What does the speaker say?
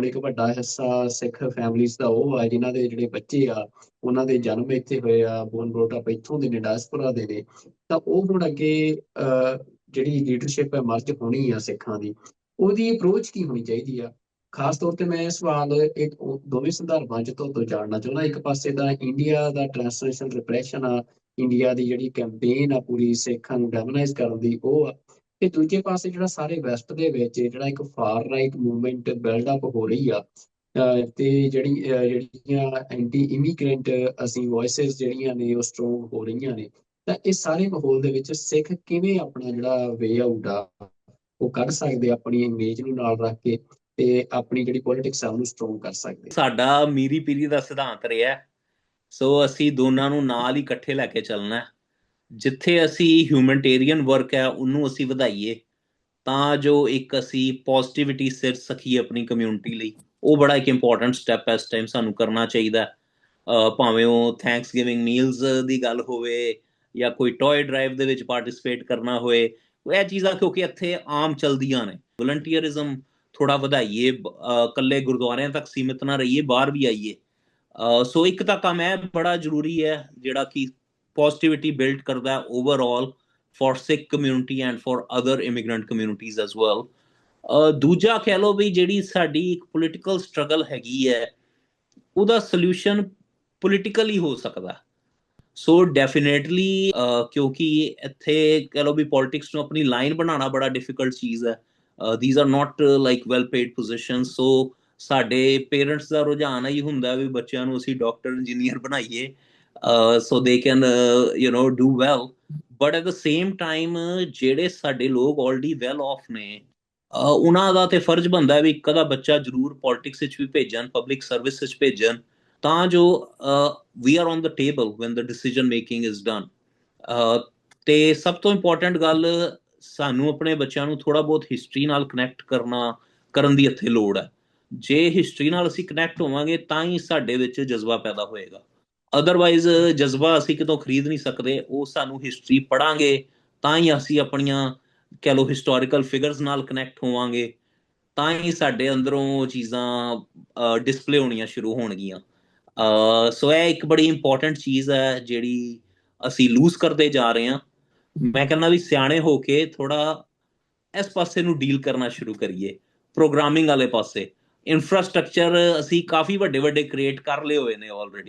ਹੁਣ ਇੱਕ ਵੱਡਾ ਹਿੱਸਾ ਸਿੱਖ ਫੈਮਿਲੀਜ਼ ਦਾ ਉਹ ਆ, ਜਿਨ੍ਹਾਂ ਦੇ ਜਿਹੜੇ ਬੱਚੇ ਆ, ਉਹਨਾਂ ਦੇ ਜਨਮ ਇੱਥੇ ਹੋਏ ਆ ਬੋਰਨ ਬ੍ਰੌਟ ਅਪ ਇੱਥੋਂ ਦੇ ਨੇ ਡਾਇਸਪੋਰਾ ਦੇ ਨੇ, ਤਾਂ ਉਹ ਹੁਣ ਅੱਗੇ ਜਿਹੜੀ ਲੀਡਰਸ਼ਿਪ ਹੈ, ਮਰਜ ਹੋਣੀ ਆ ਸਿੱਖਾਂ ਦੀ, ਉਹਦੀ ਅਪਰੋਚ ਕੀ ਹੋਣੀ ਚਾਹੀਦੀ ਆ? ਖਾਸ ਤੌਰ ਤੇ ਮੈਂ ਸਵਾਲ ਇੱਕ ਦੋਵੇਂ ਸੰਦਰਭਾਂ 'ਚ ਤੋਂ ਜਾਣਨਾ ਚਾਹੁੰਦਾ, ਇੱਕ ਪਾਸੇ ਦਾ ਇੰਡੀਆ ਦਾ ਟ੍ਰਾਂਸਲੇਸ਼ਨ ਰਿਪਰੈਸ਼ਨ ਆ ਇੰਡੀਆ ਦੀ ਜਿਹੜੀ ਕੈਂਪੇਨ ਆ ਪੂਰੀ ਸਿੱਖਾਂ ਨੂੰ ਡੈਮੋਨਾਈਜ਼ ਕਰਨ ਦੀ ਉਹ ਆ ਤੇ ਦੂਜੇ ਪਾਸੇ ਜਿਹੜਾ ਸਾਰੇ ਵੈਸਟ ਦੇ ਵਿੱਚ ਜਿਹੜਾ ਇੱਕ far right movement build up ਹੋ ਰਹੀ ਆ ਤੇ ਜਿਹੜੀ ਜਿਹੜੀਆਂ ਐਂਟੀ ਇਮੀਗ੍ਰੈਂਟ ਅਸੀਂ ਵੌਇਸਸ ਜਿਹੜੀਆਂ ਨੇ ਉਹ ਸਟਰੋਂਗ ਹੋ ਰਹੀਆਂ ਨੇ, ਤਾਂ ਇਹ ਸਾਰੇ ਮਾਹੌਲ ਦੇ ਵਿੱਚ ਸਿੱਖ ਕਿਵੇਂ ਆਪਣਾ ਜਿਹੜਾ ਵੇ ਆਊਟ ਆ, ਉਹ ਕੱਢ ਸਕਦੇ ਆਪਣੀ ਇਮੇਜ ਨੂੰ ਨਾਲ ਰੱਖ ਕੇ ਤੇ ਆਪਣੀ ਜਿਹੜੀ ਪੋਲਿਟਿਕਸ ਆ ਉਹਨੂੰ ਸਟਰੋਂਗ ਕਰ ਸਕਦੇ ਸਾਡਾ ਮੀਰੀ ਪੀਰੀ ਦਾ ਸਿਧਾਂਤ ਰਿਹਾ, ਸੋ ਅਸੀਂ ਦੋਨਾਂ ਨੂੰ ਨਾਲ ਹੀ ਇਕੱਠੇ ਲੈ ਕੇ ਚੱਲਣਾ ਹੈ। ਜਿੱਥੇ ਅਸੀਂ ਹਿਊਮਨਟੇਰੀਅਨ ਵਰਕ ਹੈ, ਉਹਨੂੰ ਅਸੀਂ ਵਧਾਈਏ, ਤਾਂ ਜੋ ਇੱਕ ਅਸੀਂ ਪੋਜ਼ਿਟਿਵਿਟੀ ਸਿਰ ਸਕੀਏ ਆਪਣੀ ਕਮਿਊਨਿਟੀ ਲਈ। ਉਹ ਬੜਾ ਇੱਕ ਇੰਪੋਰਟੈਂਟ ਸਟੈਪ ਹੈ, ਇਸ ਟਾਈਮ ਸਾਨੂੰ ਕਰਨਾ ਚਾਹੀਦਾ ਭਾਵੇਂ ਉਹ ਥੈਂਕਸ ਗਿਵਿੰਗ ਮੀਲਸ ਦੀ ਗੱਲ ਹੋਵੇ, ਜਾਂ ਕੋਈ ਟੌਏ ਡਰਾਈਵ ਦੇ ਵਿੱਚ ਪਾਰਟਿਸਿਪੇਟ ਕਰਨਾ ਹੋਵੇ ਇਹ ਚੀਜ਼ਾਂ ਕਿਉਂਕਿ ਇੱਥੇ ਆਮ ਚਲਦੀਆਂ ਨੇ। ਵਲੰਟੀਅਰਿਜ਼ਮ ਥੋੜਾ ਵਧਾਈਏ ਬ- ਇਕੱਲੇ ਗੁਰਦੁਆਰਿਆਂ ਤੱਕ ਸੀਮਿਤ ਨਾ ਰਹੀਏ, ਬਾਹਰ ਵੀ ਆਈਏ। ਸੋ ਇੱਕ ਤਾਂ ਕੰਮ ਹੈ, ਬੜਾ ਜ਼ਰੂਰੀ ਹੈ, ਜਿਹੜਾ ਕਿ ਪੋਜ਼ਿਟਿਵਿਟੀ ਬਿਲਡ ਕਰਦਾ ਹੈ overall for Sikh community and for other immigrant communities as well ਦੂਜਾ ਕਹਿ ਲਓ ਵੀ ਜਿਹੜੀ ਸਾਡੀ ਇੱਕ ਪੋਲਿਟੀਕਲ ਸਟਰਗਲ ਹੈਗੀ ਹੈ ਉਹਦਾ ਸੋਲੂਸ਼ਨ ਪੋਲਿਟੀਕਲੀ ਹੋ ਸਕਦਾ ਸੋ ਡੈਫੀਨੇਟਲੀ ਕਿਉਂਕਿ ਇੱਥੇ ਕਹਿ ਲਓ ਵੀ ਪੋਲਿਟਿਕਸ ਨੂੰ ਆਪਣੀ ਲਾਈਨ ਬਣਾਉਣਾ ਬੜਾ ਡਿਫਿਕਲਟ ਚੀਜ਼ ਹੈ these are not like well paid positions so ਸਾਡੇ ਪੇਰੈਂਟਸ ਦਾ ਰੁਝਾਨ ਹੀ ਹੁੰਦਾ ਵੀ ਬੱਚਿਆਂ ਨੂੰ ਅਸੀਂ ਡਾਕਟਰ ਇੰਜੀਨੀਅਰ ਬਣਾਈਏ so they can you know do well but at the same time ਜਿਹੜੇ ਸਾਡੇ ਲੋਕ ਆਲਰੇਡੀ ਵੈਲ ਆਫ ਨੇ ਉਹਨਾਂ ਦਾ ਤੇ ਫਰਜ਼ ਬਣਦਾ ਹੈ ਵੀ ਇੱਕ ਦਾ ਬੱਚਾ ਜ਼ਰੂਰ ਪੋਲਿਟਿਕਸ ਵਿੱਚ ਵੀ ਭੇਜਣ ਪਬਲਿਕ ਸਰਵਿਸ ਵਿੱਚ ਭੇਜਣ, ਤਾਂ ਜੋ we are on the table when the decision making is done ਤੇ ਸਭ ਤੋਂ ਇੰਪੋਰਟੈਂਟ ਗੱਲ, ਸਾਨੂੰ ਆਪਣੇ ਬੱਚਿਆਂ ਨੂੰ ਥੋੜਾ ਬਹੁਤ ਹਿਸਟਰੀ ਨਾਲ ਕਨੈਕਟ ਕਰਨਾ, ਕਰਨ ਦੀ ਇੱਥੇ ਲੋੜ ਹੈ। ਜੇ ਹਿਸਟਰੀ ਨਾਲ ਅਸੀਂ ਕਨੈਕਟ ਹੋਵਾਂਗੇ, ਤਾਂ ਹੀ ਸਾਡੇ ਵਿੱਚ ਜਜ਼ਬਾ ਪੈਦਾ ਹੋਏਗਾ। ਅਦਰਵਾਈਜ਼ ਜਜ਼ਬਾ ਅਸੀਂ ਕਿਤੋਂ ਖਰੀਦ ਨਹੀਂ ਸਕਦੇ, ਉਹ ਸਾਨੂੰ ਹਿਸਟਰੀ ਪੜਾਂਗੇ ਤਾਂ ਹੀ ਅਸੀਂ ਆਪਣੀਆਂ ਕਹਿ ਲਓ ਹਿਸਟੋਰੀਕਲ ਫਿਗਰਸ ਨਾਲ ਕਨੈਕਟ ਹੋਵਾਂਗੇ, ਤਾਂ ਹੀ ਸਾਡੇ ਅੰਦਰੋਂ ਉਹ ਚੀਜ਼ਾਂ ਡਿਸਪਲੇ ਹੋਣੀਆਂ ਸ਼ੁਰੂ ਹੋਣਗੀਆਂ। ਸੋ ਇਹ ਇੱਕ ਬੜੀ ਇੰਪੋਰਟੈਂਟ ਚੀਜ਼ ਹੈ, ਜਿਹੜੀ ਅਸੀਂ ਲੂਜ਼ ਕਰਦੇ ਜਾ ਰਹੇ ਹਾਂ। ਮੈਂ ਕਹਿੰਦਾ ਵੀ ਸਿਆਣੇ ਹੋ ਕੇ ਥੋੜਾ ਇਸ ਪਾਸੇ ਨੂੰ ਡੀਲ ਕਰਨਾ ਸ਼ੁਰੂ ਕਰੀਏ ਪ੍ਰੋਗਰਾਮਿੰਗ ਵਾਲੇ ਪਾਸੇ। ਇਨਫਰਾਸਟ੍ਰਕਚਰ ਅਸੀਂ ਕਾਫੀ ਵੱਡੇ ਵੱਡੇ ਕ੍ਰੀਏਟ ਕਰ ਲਏ ਹੋਏ ਨੇ ਆਲਰੇਡੀ